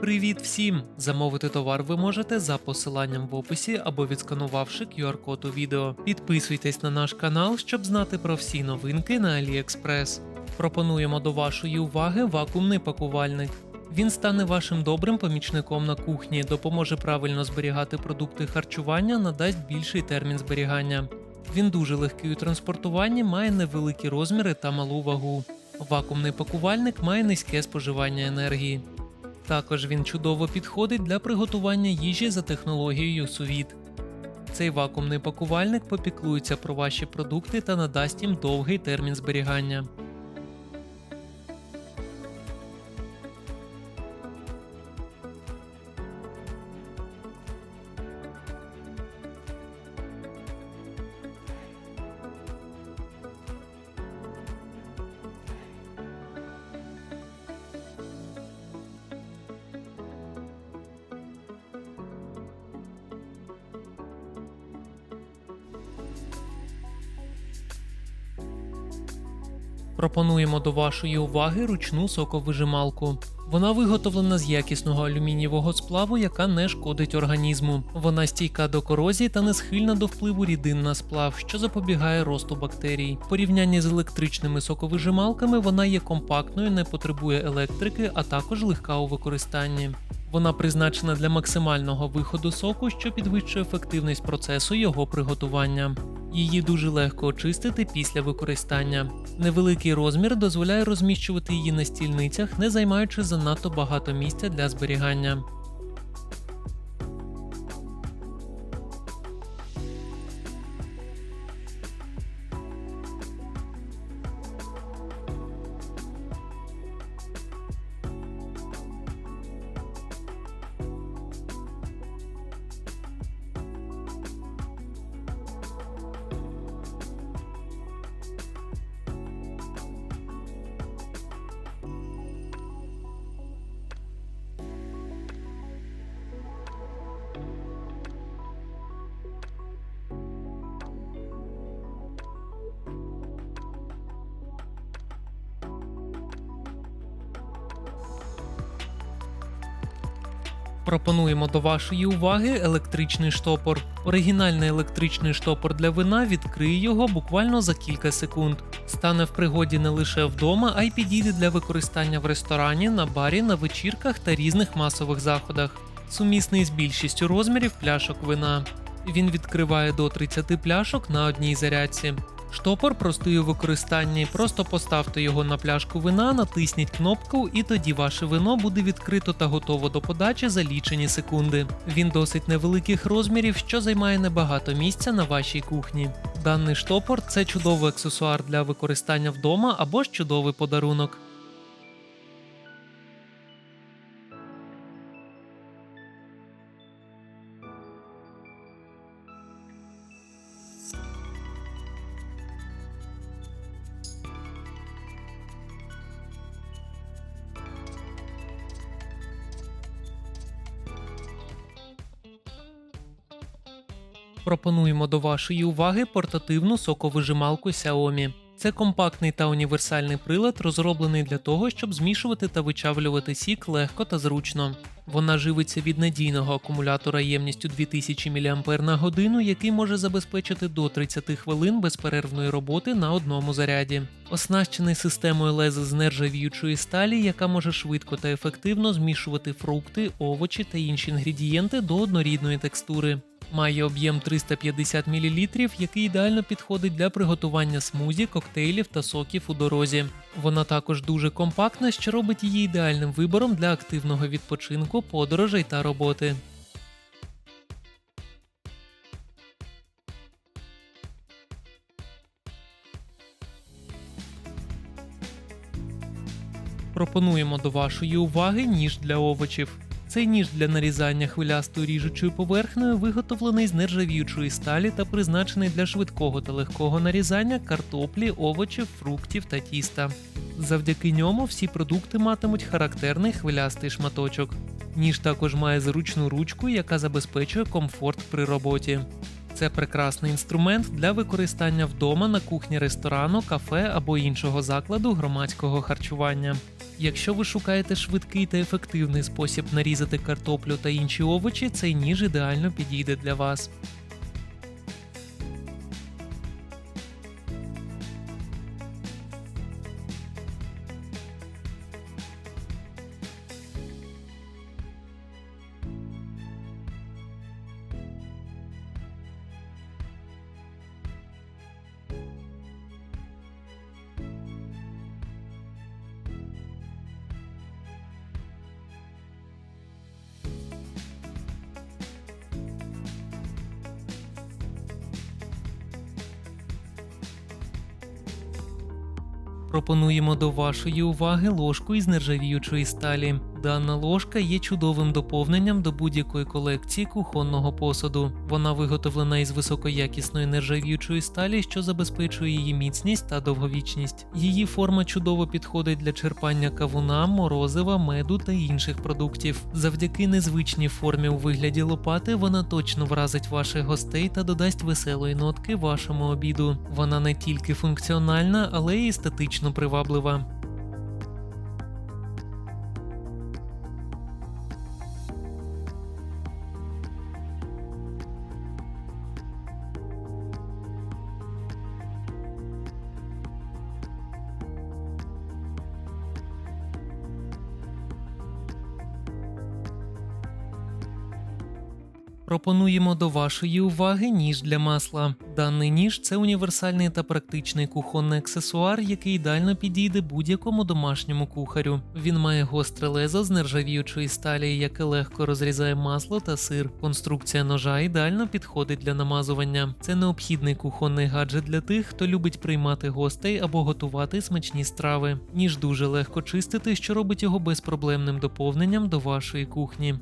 Привіт всім! Замовити товар ви можете за посиланням в описі або відсканувавши QR-код у відео. Підписуйтесь на наш канал, щоб знати про всі новинки на AliExpress. Пропонуємо до вашої уваги вакуумний пакувальник. Він стане вашим добрим помічником на кухні, допоможе правильно зберігати продукти харчування, надасть більший термін зберігання. Він дуже легкий у транспортуванні, має невеликі розміри та малу вагу. Вакуумний пакувальник має низьке споживання енергії. Також він чудово підходить для приготування їжі за технологією сувіт. Цей вакуумний пакувальник попіклується про ваші продукти та надасть їм довгий термін зберігання. Пропонуємо до вашої уваги ручну соковижималку. Вона виготовлена з якісного алюмінієвого сплаву, яка не шкодить організму. Вона стійка до корозії та не схильна до впливу рідин на сплав, що запобігає росту бактерій. В порівнянні з електричними соковижималками вона є компактною, не потребує електрики, а також легка у використанні. Вона призначена для максимального виходу соку, що підвищує ефективність процесу його приготування. Її дуже легко очистити після використання. Невеликий розмір дозволяє розміщувати її на стільницях, не займаючи занадто багато місця для зберігання. Пропонуємо до вашої уваги електричний штопор. Оригінальний електричний штопор для вина відкриє його буквально за кілька секунд. Стане в пригоді не лише вдома, а й підійде для використання в ресторані, на барі, на вечірках та різних масових заходах. Сумісний з більшістю розмірів пляшок вина. Він відкриває до 30 пляшок на одній зарядці. Штопор простий у використанні. Просто поставте його на пляшку вина, натисніть кнопку, і тоді ваше вино буде відкрито та готово до подачі за лічені секунди. Він досить невеликих розмірів, що займає небагато місця на вашій кухні. Даний штопор це чудовий аксесуар для використання вдома або ж чудовий подарунок. Пропонуємо до вашої уваги портативну соковижималку Xiaomi. Це компактний та універсальний прилад, розроблений для того, щоб змішувати та вичавлювати сік легко та зручно. Вона живиться від надійного акумулятора ємністю 2000 мАч який може забезпечити до 30 хвилин безперервної роботи на одному заряді. Оснащений системою лези з нержавіючої сталі, яка може швидко та ефективно змішувати фрукти, овочі та інші інгредієнти до однорідної текстури. Має об'єм 350 мл, який ідеально підходить для приготування смузі, коктейлів та соків у дорозі. Вона також дуже компактна, що робить її ідеальним вибором для активного відпочинку, подорожей та роботи. Пропонуємо до вашої уваги ніж для овочів. Цей ніж для нарізання хвилястою ріжучою поверхнею виготовлений з нержавіючої сталі та призначений для швидкого та легкого нарізання картоплі, овочів, фруктів та тіста. Завдяки ньому всі продукти матимуть характерний хвилястий шматочок. Ніж також має зручну ручку, яка забезпечує комфорт при роботі. Це прекрасний інструмент для використання вдома на кухні ресторану, кафе або іншого закладу громадського харчування. Якщо ви шукаєте швидкий та ефективний спосіб нарізати картоплю та інші овочі, цей ніж ідеально підійде для вас. Пропонуємо до вашої уваги ложку із нержавіючої сталі. Дана ложка є чудовим доповненням до будь-якої колекції кухонного посуду. Вона виготовлена із високоякісної нержавіючої сталі, що забезпечує її міцність та довговічність. Її форма чудово підходить для черпання кавуна, морозива, меду та інших продуктів. Завдяки незвичній формі у вигляді лопати вона точно вразить ваших гостей та додасть веселої нотки вашому обіду. Вона не тільки функціональна, але й естетично приваблива. Пропонуємо до вашої уваги ніж для масла. Даний ніж це універсальний та практичний кухонний аксесуар, який ідеально підійде будь-якому домашньому кухарю. Він має гостре лезо з нержавіючої сталі, яке легко розрізає масло та сир. Конструкція ножа ідеально підходить для намазування. Це необхідний кухонний гаджет для тих, хто любить приймати гостей або готувати смачні страви. Ніж дуже легко чистити, що робить його безпроблемним доповненням до вашої кухні.